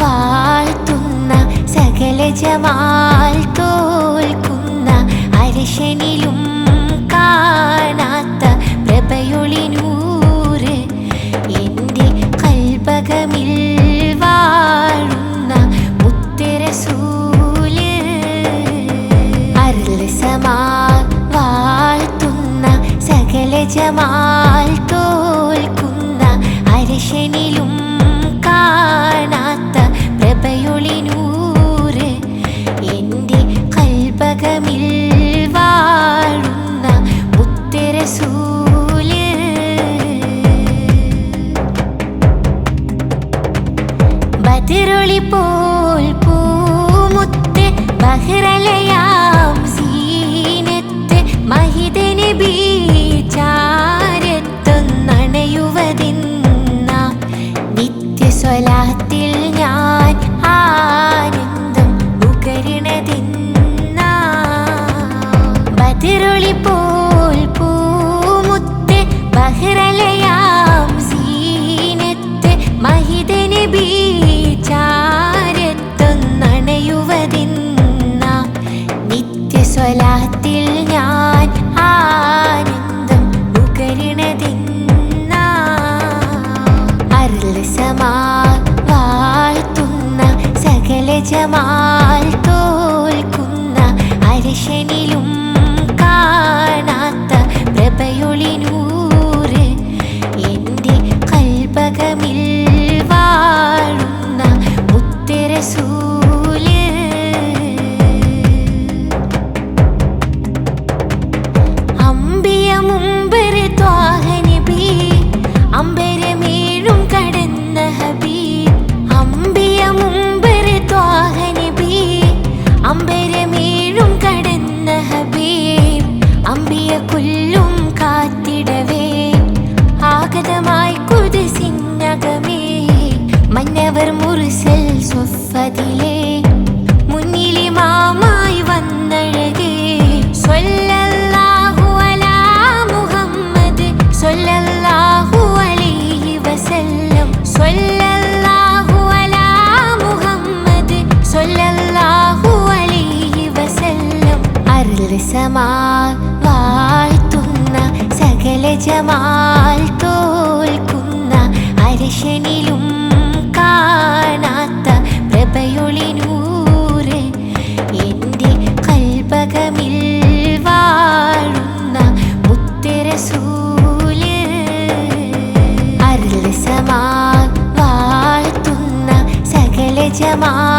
വാഴ്ത്തുന്ന സകല ജമാൽ തോൽക്കുന്ന അരശനിലും കാണാത്ത പ്രഭയൊളിനൂറ് എന്റെ കൽപകമിൽ വാഴുന്ന മുത്തരസൂൽ അരുളസമാ വാഴ്ത്തുന്ന സകല ജമാൽ തോൽക്കുന്ന അരശനിലും കൽപകമിൽ വാഴുന്ന മുത്തരസൂൽ ബതിരൊളി പോൽ പൂമുത്ത് ബഹ്റലയാം സീനത്ത് നിത്യസ്വലാത്തിൽ ഞാൻ ആനന്ദം ജമാൽ തോൽക്കുന്ന അരിശനിലും കാണാത്ത കാത്തിടവേ. ആഗതമായി കുതിസിന്നകമേ. മന്നവർ മുറിസൽ സ്വഫതിലേ. മുന്നിലിമാമായി വന്നഴകേ. സ്വല്ലല്ലാഹു അലാ മുഹമ്മദ്. സ്വല്ലല്ലാഹു അലൈഹി വസല്ലം. ജമാൽ കാണാത്ത എന്റെ ജമാ